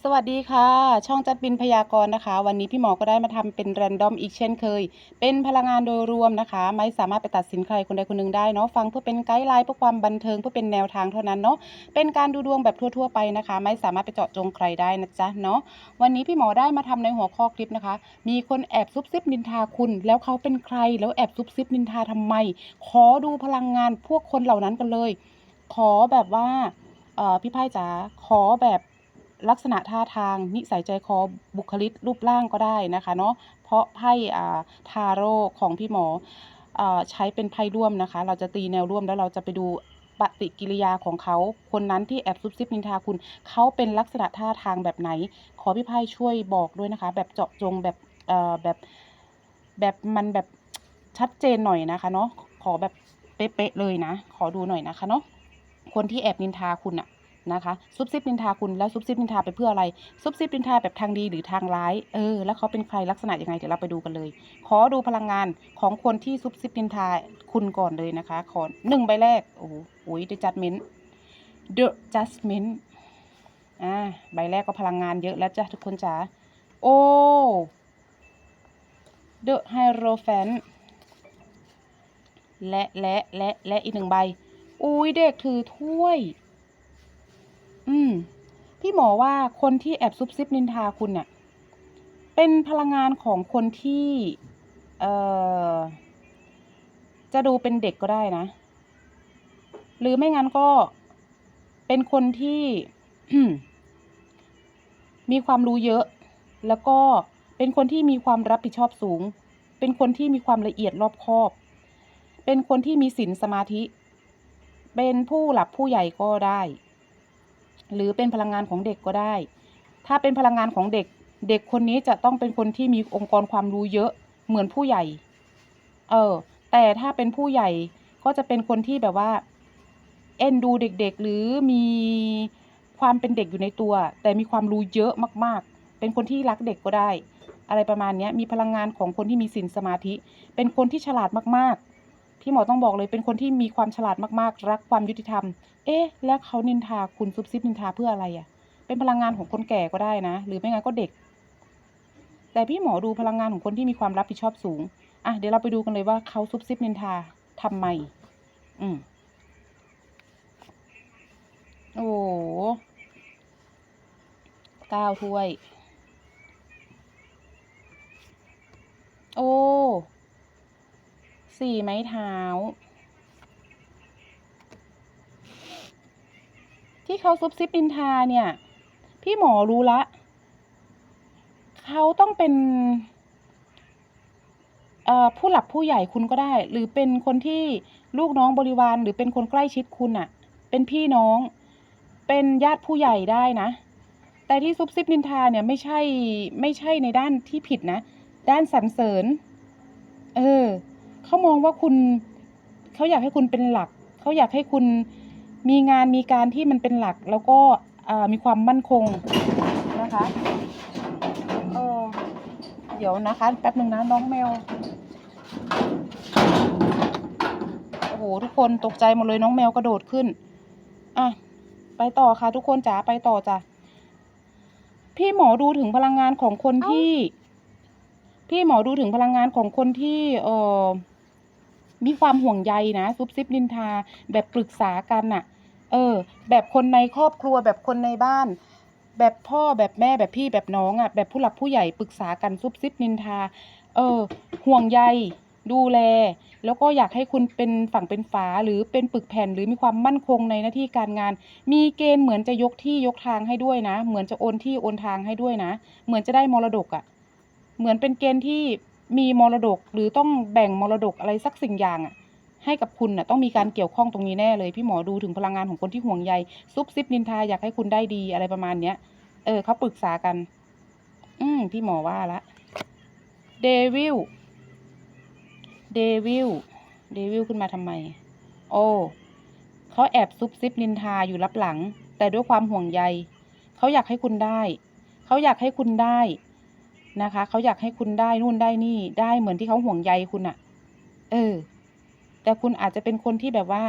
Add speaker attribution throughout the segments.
Speaker 1: สวัสดีค่ะ ช่องจัดบินพยากรณ์นะคะ วันนี้พี่หมอก็ได้มาทำเป็นแรนดอมอีกเช่นเคย เป็นพลังงานโดยรวมนะคะ ไม่สามารถไปตัดสินใครคนใดคนหนึ่งได้เนาะฟังเพื่อเป็นไกด์ไลน์เพื่อความบันเทิงเพื่อเป็นแนวทางเท่านั้นเนาะเป็นการดูดวงแบบทั่วๆไปนะคะ ไม่สามารถไปเจาะจงใครได้นะจ๊ะเนาะวันนี้พี่หมอได้มาทำในหัวข้อคลิปนะคะ มีคนแอบซุบซิบนินทาคุณ แล้วเขาเป็นใครแล้วแอบซุบซิบนินทาทำไม ขอดูพลังงานพวกคนเหล่านั้นกันเลย ขอแบบว่าเออพี่ไพ่จ๋าขอแบบ ลักษณะท่าทางนิสัยใจคอบุคลิกรูปร่างก็ได้นะคะเนาะเพราะไพ่อ่าทาโร่ของพี่หมอเอ่อใช้เป็นไพ่ร่วมนะคะ เราจะตีแนวร่วมแล้วเราจะไปดูปฏิกิริยาของเขาคนนั้นที่แอบซุบซิบนินทาคุณ เขาเป็นลักษณะท่าทางแบบไหน ขอพี่ไพ่ช่วยบอกด้วยนะคะ แบบเจาะจงแบบเอ่อแบบแบบมันแบบชัดเจนหน่อยนะคะเนาะขอแบบเป๊ะๆเลยนะ ขอดูหน่อยนะคะเนาะคนที่แอบนินทาคุณอะ นะคะซุบซิบนินทาคุณแล้วซุบซิบนินทาไปเพื่ออะไรซุบซิบนินทาแบบทางดีหรือทางร้ายเออแล้วเขาเป็นใครลักษณะยังไงเดี๋ยวเราไปดูกันเลย ขอดูพลังงานของคนที่ซุบซิบนินทาคุณก่อนเลยนะคะขอหนึ่งใบแรกโอ้โหอุ้ย The Judgment The Judgment อ่าใบแรกก็พลังงานเยอะแล้วจ้ะทุกคนจ๋าโอ้ The Hierophant และและและและอีกหนึ่งใบอุ้ยเด็กถือถ้วย อืม พี่หมอว่าคนที่แอบซุบซิบนินทาคุณเนี่ยเป็นพลังงานของคนที่ เอ่อ จะดูเป็นเด็กก็ได้นะ หรือไม่งั้นก็เป็นคนที่ มีความรู้เยอะ แล้วก็เป็นคนที่มีความรับผิดชอบสูง เป็นคนที่มีความละเอียดรอบคอบ เป็นคนที่มีศีลสมาธิ เป็นผู้หลักผู้ใหญ่ก็ได้ หรือเป็นพลังงานของเด็กก็ได้ ถ้าเป็นพลังงานของเด็ก เด็กคนนี้จะต้องเป็นคนที่มีองค์กรความรู้เยอะเหมือนผู้ใหญ่ เออ แต่ถ้าเป็นผู้ใหญ่ก็จะเป็นคนที่แบบว่า เอ็นดูเด็กๆ หรือมีความเป็นเด็กอยู่ในตัว แต่มีความรู้เยอะมากๆ เป็นคนที่รักเด็กก็ได้ อะไรประมาณนี้มีพลังงานของคนที่มีศีลสมาธิ เป็นคนที่ฉลาดมากๆ พี่หมอต้องบอกเลยเป็นคนที่มีความฉลาดมากๆ รักความยุติธรรม เอ๊ะ แล้วเขานินทาคุณซุบซิบนินทาเพื่ออะไรอะ่ะ เป็นพลังงานของคนแก่ก็ได้นะ หรือไม่งั้นก็เด็ก แต่พี่หมอดูพลังงานของคนที่มีความรับผิดชอบสูง อะ เดี๋ยวเราไปดูกันเลยว่าเขาซุบซิบนินทาทำไม อืม โอ้โหเก้าถ้วย โอ้ สี่ไม้เท้า ที่เขาซุบซิบนินทาเนี่ย พี่หมอรู้ละ เขาต้องเป็นผู้หลักผู้ใหญ่คุณก็ได้ หรือเป็นคนที่ลูกน้องบริวารหรือเป็นคนใกล้ชิดคุณอะเป็นพี่น้อง เป็นญาติผู้ใหญ่ได้นะ แต่ที่ซุบซิบนินทาเนี่ยไม่ใช่ไม่ใช่ในด้านที่ผิดนะ ด้านสรรเสริญ เออ เขามองว่าคุณเขาอยากให้คุณเป็นหลัก เขาอยากให้คุณมีงานมีการที่มันเป็นหลัก แล้วก็อ่ามีความมั่นคงนะคะเออเดี๋ยวนะคะแป๊บหนึ่งนะน้องแมวโอ้โหทุกคนตกใจหมดเลยน้องแมวกระโดดขึ้นอะไปต่อค่ะทุกคนจ๋าไปต่อจ้ะพี่หมอดูถึงพลังงานของคนที่ พี่หมอดูถึงพลังงานของคนที่ เออ มีความห่วงใยนะซุบซิบนินทา แบบปรึกษากันน่ะเออ แบบคนในครอบครัวแบบคนในบ้าน แบบพ่อแบบแม่แบบพี่แบบน้องอะแบบผู้หลักผู้ใหญ่ปรึกษากันซุบซิบนินทา เออ ห่วงใยดูแล แล้วก็อยากให้คุณเป็นฝั่งเป็นฝาหรือเป็นปึกแผ่นหรือมีความมั่นคงในหน้าที่การงาน มีเกณฑ์เหมือนจะยกที่ยกทางให้ด้วยนะ เหมือนจะโอนที่โอนทางให้ด้วยนะ เหมือนจะได้มรดกอะ่ะ เหมือนเป็นเกณฑ์ที่ มีมรดกหรือต้องแบ่งมรดกอะไรสักสิ่งอย่างอะให้กับคุณน่ะต้องมีการเกี่ยวข้องตรงนี้แน่เลย พี่หมอดูถึงพลังงานของคนที่ห่วงใยซุบซิบนินทาอยากให้คุณได้ดีอะไรประมาณเนี้ย เออเขาปรึกษากัน อืมพี่หมอว่าละเดวิลเดวิลเดวิลขึ้นมาทำไม โอ้เขาแอบซุบซิบนินทาอยู่รับหลัง แต่ด้วยความห่วงใยเขาอยากให้คุณได้ เขาอยากให้คุณได้ นะคะ เขาอยากให้คุณได้นู่นได้นี่ได้เหมือนที่เขาห่วงใยคุณอะเออ แต่คุณอาจจะเป็นคนที่แบบว่า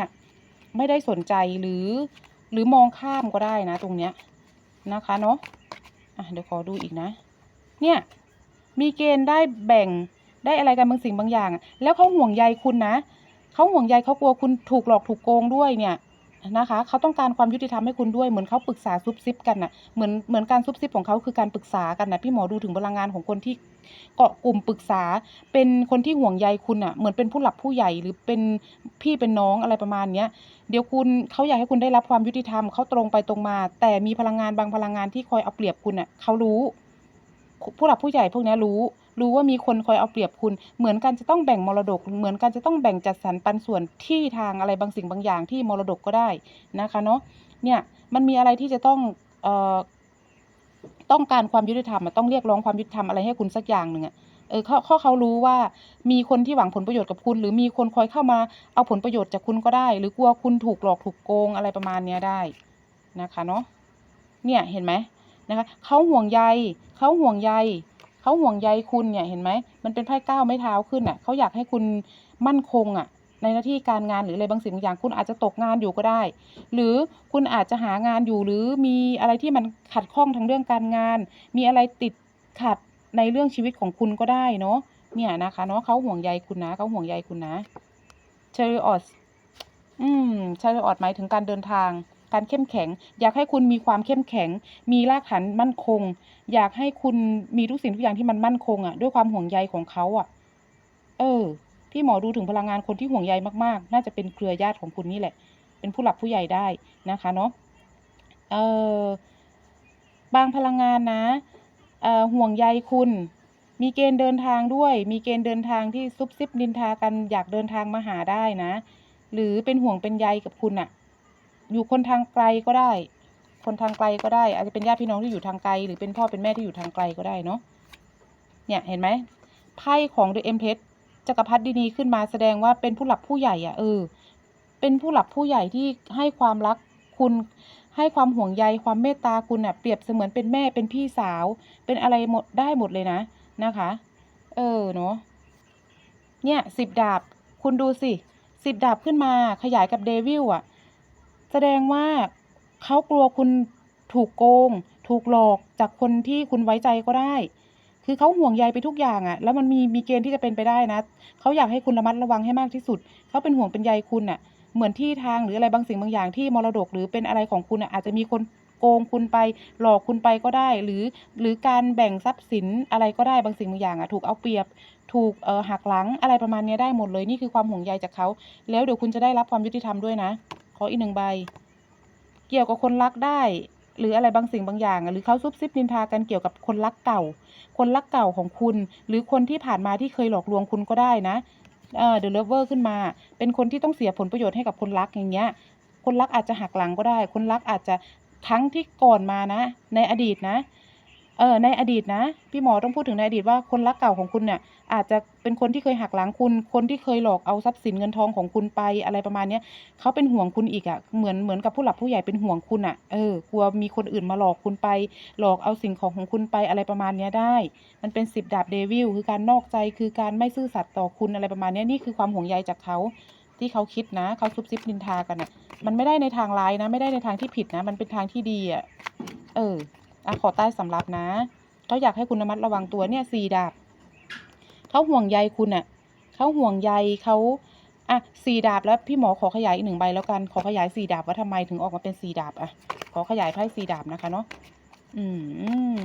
Speaker 1: ไม่ได้สนใจหรือ หรือมองข้ามก็ได้นะ ตรงเนี้ยนะคะเนาะอะเดี๋ยวขอดูอีกนะ เนี่ย มีเกณฑ์ได้แบ่งได้อะไรกันบางสิ่งบางอย่าง แล้วเขาห่วงใยคุณนะเขาห่วงใยเขากลัวคุณถูกหลอกถูกโกงด้วยเนี่ย นะคะเขาต้องการความยุติธรรมให้คุณด้วยเหมือนเขาปรึกษาซุบซิบกันน่ะเหมือนเหมือนการซุบซิบของเขาคือการปรึกษากันนะพี่หมอดูถึงพลังงานของคนที่เกาะกลุ่มปรึกษา เป็นคนที่ห่วงใยคุณอะเหมือนเป็นผู้หลักผู้ใหญ่หรือเป็นพี่เป็นน้องอะไรประมาณเนี้ยเดี๋ยวคุณเขาอยากให้คุณได้รับความยุติธรรมเขาตรงไปตรงมา แต่มีพลังงานบางพลังงานที่คอยเอาเปรียบคุณอะเขารู้ ผู้หลักผู้ใหญ่พวกนี้รู้ รู้ว่ามีคนคอยเอาเปรียบคุณ เหมือนกันจะต้องแบ่งมรดก เหมือนกันจะต้องแบ่งจัดสรรปันส่วนที่ทางอะไรบางสิ่งบางอย่างที่มรดกก็ได้นะคะเนาะ เนี่ยมันมีอะไรที่จะต้องเอ่อต้องการความยุติธรรมต้องเรียกร้องความยุติธรรมอะไรให้คุณสักอย่างหนึ่งอะเออเขาเขาเขารู้ว่ามีคนที่หวังผลประโยชน์กับคุณ หรือมีคนคอยเข้ามาเอาผลประโยชน์จากคุณก็ได้ หรือกลัวคุณถูกหลอกถูกโกงอะไรประมาณเนี้ยได้นะคะเนาะเนี่ยเห็นไหม นะคะเขาห่วงใยเขาห่วงใยเขาห่วงใยคุณเนี่ยเห็นไหมมันเป็นไพ่ก้าวไม้เท้าขึ้นอะเขาอยากให้คุณมั่นคงอะในหน้าที่การงานหรืออะไรบางสิ่งบางอย่างคุณอาจจะตกงานอยู่ก็ได้ หรือคุณอาจจะหางานอยู่หรือมีอะไรที่มันขัดข้องทางเรื่องการงาน มีอะไรติดขัดในเรื่องชีวิตของคุณก็ได้เนาะเนี่ยนะคะเนาะเขาห่วงใยคุณนะเขาห่วงใยคุณนะเชอริออสอืมชาริออดหมายถึงการเดินทาง การเข้มแข็ง อยากให้คุณมีความเข้มแข็ง มีรากฐานมั่นคง อยากให้คุณมีทุกสิ่งทุกอย่างที่มันมั่นคงอะ ด้วยความห่วงใยของเขาอะ เออ พี่หมอดูถึงพลังงานคนที่ห่วงใยมากๆ น่าจะเป็นเครือญาติของคุณนี่แหละ เป็นผู้หลักผู้ใหญ่ได้นะคะเนาะ เออบางพลังงานนะเออห่วงใยคุณ มีเกณฑ์เดินทางด้วย มีเกณฑ์เดินทางที่ซุบซิบนินทากันอยากเดินทางมาหาได้นะ หรือเป็นห่วงเป็นใยกับคุณอะ อยู่คนทางไกลก็ได้ คนทางไกลก็ได้ อาจจะเป็นญาติพี่น้องที่อยู่ทางไกล หรือเป็นพ่อเป็นแม่ที่อยู่ทางไกลก็ได้เนาะเนี่ยเห็นไหมไพ่ของ The Empress จักรพรรดินีขึ้นมาแสดงว่าเป็นผู้หลักผู้ใหญ่อะเออ เป็นผู้หลักผู้ใหญ่ที่ให้ความรักคุณให้ความห่วงใยความเมตตาคุณอะเปรียบเสมือนเป็นแม่เป็นพี่สาว เป็นอะไรหมดได้หมดเลยนะนะคะ เออเนาะเนี่ยสิบดาบคุณดูสิสิบดาบขึ้นมาขยายกับเดวิลอะ แสดงว่าเขากลัวคุณถูกโกง ถูกหลอกจากคนที่คุณไว้ใจก็ได้ คือเขาห่วงใยไปทุกอย่างอะแล้วมันมีมีเกณฑ์ที่จะเป็นไปได้นะเขาอยากให้คุณระมัดระวังให้มากที่สุดเขาเป็นห่วงเป็นใยคุณอะเหมือนที่ทางหรืออะไรบางสิ่งบางอย่างที่มรดกหรือเป็นอะไรของคุณอะอาจจะมีคนโกงคุณไปหลอกคุณไปก็ได้ หรือหรือการแบ่งทรัพย์สินอะไรก็ได้บางสิ่งบางอย่างอะถูกเอาเปรียบถูกเอ่อหักหลังอะไรประมาณนี้ได้หมดเลยนี่คือความห่วงใยจากเขาแล้วเดี๋ยวคุณจะได้รับความยุติธรรมด้วยนะ ขออีกหนึ่งใบ เกี่ยวกับคนรักได้ หรืออะไรบางสิ่งบางอย่าง หรือเขาซุบซิบนินทากันเกี่ยวกับคนรักเก่า คนรักเก่าของคุณ หรือคนที่ผ่านมาที่เคยหลอกลวงคุณก็ได้นะเออเดอะเลเวอร์ขึ้นมา เป็นคนที่ต้องเสียผลประโยชน์ให้กับคนรักอย่างเงี้ย คนรักอาจจะหักหลังก็ได้ คนรักอาจจะทั้งที่ก่อนมานะ ในอดีตนะ เออในอดีตนะ พี่หมอต้องพูดถึงในอดีตว่าคนรักเก่าของคุณเนี่ยอาจจะเป็นคนที่เคยหักหลังคุณ คนที่เคยหลอกเอาทรัพย์สินเงินทองของคุณไปอะไรประมาณเนี้ยเขาเป็นห่วงคุณอีกอะ่ะเหมือนเหมือนกับผู้หลักผู้ใหญ่เป็นห่วงคุณอะ่ะเออกลัวมีคนอื่นมาหลอกคุณไป หลอกเอาสิ่งของของคุณไปอะไรประมาณเนี้ยได้ มันเป็นสิบดาบเดวิลคือการนอกใจคือการไม่ซื่อสัตย์ต่อคุณอะไรประมาณเนี้ยนี่คือความห่วงใยจากเขาที่เขาคิดนะเขาซุบซิบนินทากันอะ่ะมันไม่ได้ในทางร้ายนะ ไม่ได้ในทางที่ผิดนะ มันเป็นทางที่ดีอะ่ะเออ อะขอใต้สำรับนะเขาอยากให้คุณระมัดระวังตัวเนี่ยสี่ดาบเขาห่วงใยคุณอะเขาห่วงใยเขาอะสี่ดาบแล้วพี่หมอขอขยายอีกหนึ่งใบแล้วกันขอขยายสี่ดาบว่าทำไมถึงออกมาเป็นสี่ดาบอะขอขยายไพ่สี่ดาบนะคะเนาะอืม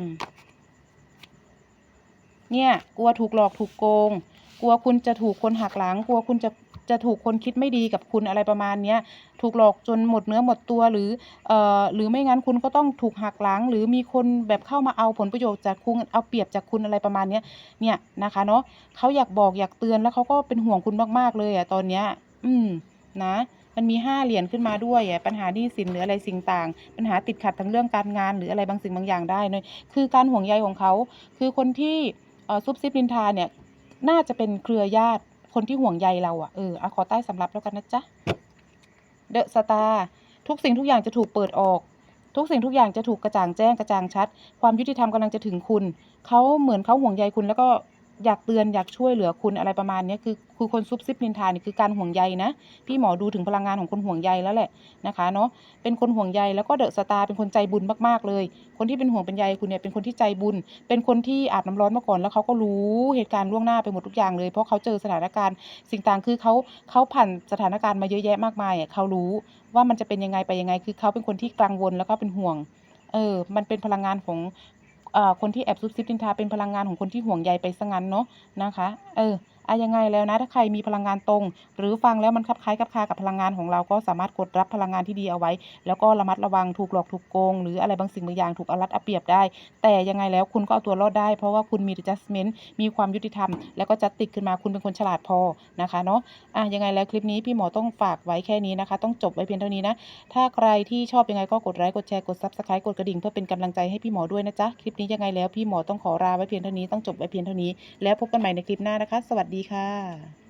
Speaker 1: เนี่ย กลัวถูกหลอกถูกโกง กลัวคุณจะถูกคนหักหลัง กลัวคุณจะจะถูกคนคิดไม่ดีกับคุณอะไรประมาณเนี้ยถูกหลอกจนหมดเนื้อหมดตัวหรือเอ่อหรือไม่งั้นคุณก็ต้องถูกหักหลัง หรือมีคนแบบเข้ามาเอาผลประโยชน์จากคุณเอาเปรียบจากคุณอะไรประมาณเนี้ยเนี่ยนะคะเนาะเขาอยากบอกอยากเตือนแล้วเขาก็เป็นห่วงคุณมากๆเลยอะตอนเนี้ยอืมนะมันมีห้าเหรียญขึ้นมาด้วยอะปัญหาหนี้สินหรืออะไรสิ่งต่าง ปัญหาติดขัดทางเรื่องการงานหรืออะไรบางสิ่งบางอย่างได้เนยคือการห่วงใยของเขา คือคนที่อ่อซุบซิบนินทาเนี่ย น่าจะเป็นเครือญาติคนที่ห่วงใยเราอะเอออะขอใต้สำรับแล้วกันนะจ๊ะเดอะสตาร์ทุกสิ่งทุกอย่างจะถูกเปิดออก ทุกสิ่งทุกอย่างจะถูกกระจ่างแจ้งกระจ่างชัด ความยุติธรรมกำลังจะถึงคุณ เขาเหมือนเขาห่วงใยคุณแล้วก็ อยากเตือนอยากช่วยเหลือคุณอะไรประมาณนี้คือคือคนซุบซิบนินทานี่คือการห่วงใยนะ พี่หมอดูถึงพลังงานของคนห่วงใยแล้วแหละนะคะเนาะเป็นคนห่วงใยแล้วก็เดอะสตาร์เป็นคนใจบุญมากๆเลย คนที่เป็นห่วงเป็นใยคุณเนี่ยเป็นคนที่ใจบุญ เป็นคนที่อาบน้ำร้อนมาก่อนแล้วเขาก็รู้เหตุการณ์ล่วงหน้าไปหมดทุกอย่างเลยเพราะเขาเจอสถานการณ์สิ่งต่างคือเขาเขาผ่านสถานการณ์มาเยอะแยะมากมายอะเขารู้ว่ามันจะเป็นยังไงไปยังไง คือเขาเป็นคนที่กังวลแล้วก็เป็นห่วงเออ มันเป็นพลังงานของ คนที่แอบซุบซิบดินทาเป็นพลังงานของคนที่ห่วงใยไปซะงั้นเนาะนะคะ เออ อะยังไงแล้วนะถ้าใครมีพลังงานตรง หรือฟังแล้วมันคลับคล้ายคลับคากับพลังงานของเราก็สามารถกดรับพลังงานที่ดีเอาไว้ แล้วก็ระมัดระวังถูกหลอกถูกโกง หรืออะไรบางสิ่งบางอย่างถูกเอารัดเอาเปรียบได้ แต่ยังไงแล้วคุณก็เอาตัวรอดได้เพราะว่าคุณมี adjustment มีความยุติธรรม แล้วก็จัดติดขึ้นมาคุณเป็นคนฉลาดพอนะคะเนาะอะยังไงแล้วคลิปนี้พี่หมอต้องฝากไว้แค่นี้นะคะ ต้องจบไว้เพียงเท่านี้นะ ถ้าใครที่ชอบยังไงก็กดไลค์กดแชร์กด subscribe กดกระดิ่งเพื่อเป็นกำลังใจให้พี่หมอด้วยนะจ๊ะคลิปนี้ยังไงแล้วพี่หมอต้องขอลาไว้เพียงเท่านี้ต้องจบไว้เพียงเท่านี้แล้วพบกันใหม่ในคลิปหน้านะคะ สวัสดีค่ะ